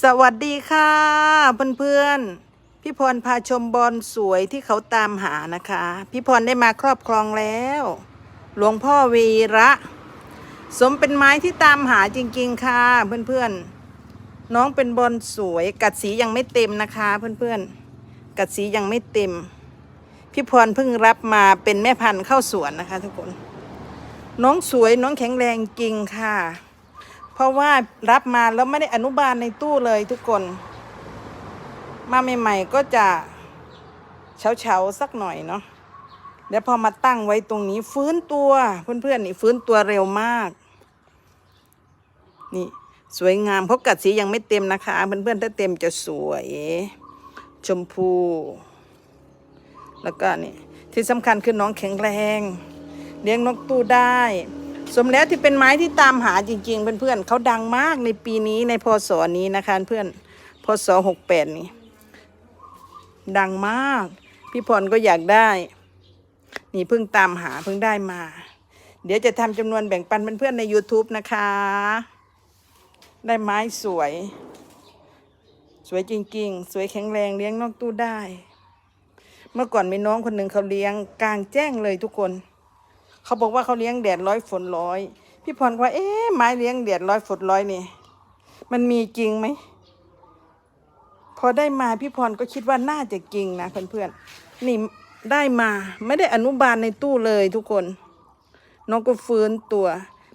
สวัสดีค่ะ เพื่อนๆ พี่พรพาชมบอลสวยที่เขาตามหานะคะ พี่พรได้มาครอบครองแล้ว หลวงพ่อวีระ สมเป็นไม้ที่ตามหาจริงๆค่ะ เพื่อนๆ น้องเป็นบอลสวยกัดสียังไม่เต็มนะคะ เพื่อนๆ กัดสียังไม่เต็ม พี่พรเพิ่งรับมาเป็นแม่พันธุ์เข้าสวนนะคะ ทุกคน น้องสวยน้องแข็งแรงจริงค่ะ เพราะว่ารับมาแล้วไม่ได้อนุบาลในตู้เลยทุกคน มาใหม่ๆก็จะเฉาๆสักหน่อยเนาะแล้วพอมาตั้งไว้ตรงนี้ฟื้นตัวเพื่อนๆนี่ฟื้นตัวเร็วมาก นี่สวยงามเพราะกัดสียังไม่เต็มนะคะ เพื่อนๆถ้าเต็มจะสวย ชมพู แล้วก็นี่ที่สำคัญคือน้องแข็งแรง เลี้ยงนกตู้ได้ สมแล้วที่เป็นไม้ที่ตามหาจริง ๆ เพื่อนๆเขาดังมากในปีนี้ในพศนี้นะคะเพื่อนพศหกแปดนี้ดังมาก พี่พรก็อยากได้ นี่เพิ่งตามหาเพิ่งได้มา เดี๋ยวจะทำจำนวนแบ่งปันเพื่อนๆใน YouTube นะคะ ได้ไม้สวย สวยจริง ๆ สวยแข็งแรงเลี้ยงนอกตู้ได้ เมื่อก่อนมีน้องคนหนึ่งเขาเลี้ยงกลางแจ้งเลยทุกคน เขาบอกว่าเขาเลี้ยงแดดร้อยฝนร้อย พี่พรว่า เอ๊ะไม้เลี้ยงแดดร้อยฝนร้อยนี่มันมีจริงไหมพอได้มาพี่พรก็คิดว่าน่าจะจริงนะเพื่อนๆนี่ได้มาไม่ได้อนุบาลในตู้เลยทุกคน น้องก็ฟื้นตัว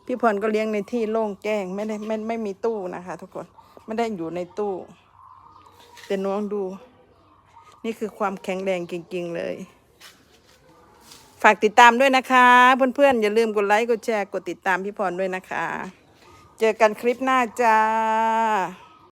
พี่พรก็เลี้ยงในที่โล่งแจ้งไม่ได้ไม่ไม่มีตู้นะคะ ทุกคนไม่ได้อยู่ในตู้ แต่น้องดู นี่คือความแข็งแรงจริง ๆ เลยากติดตามด้วยนะคะ เพื่อนๆ อย่าลืมกดไลค์ กดแชร์ กดติดตามพี่พรด้วยนะคะ เจอกันคลิปหน้าจ้า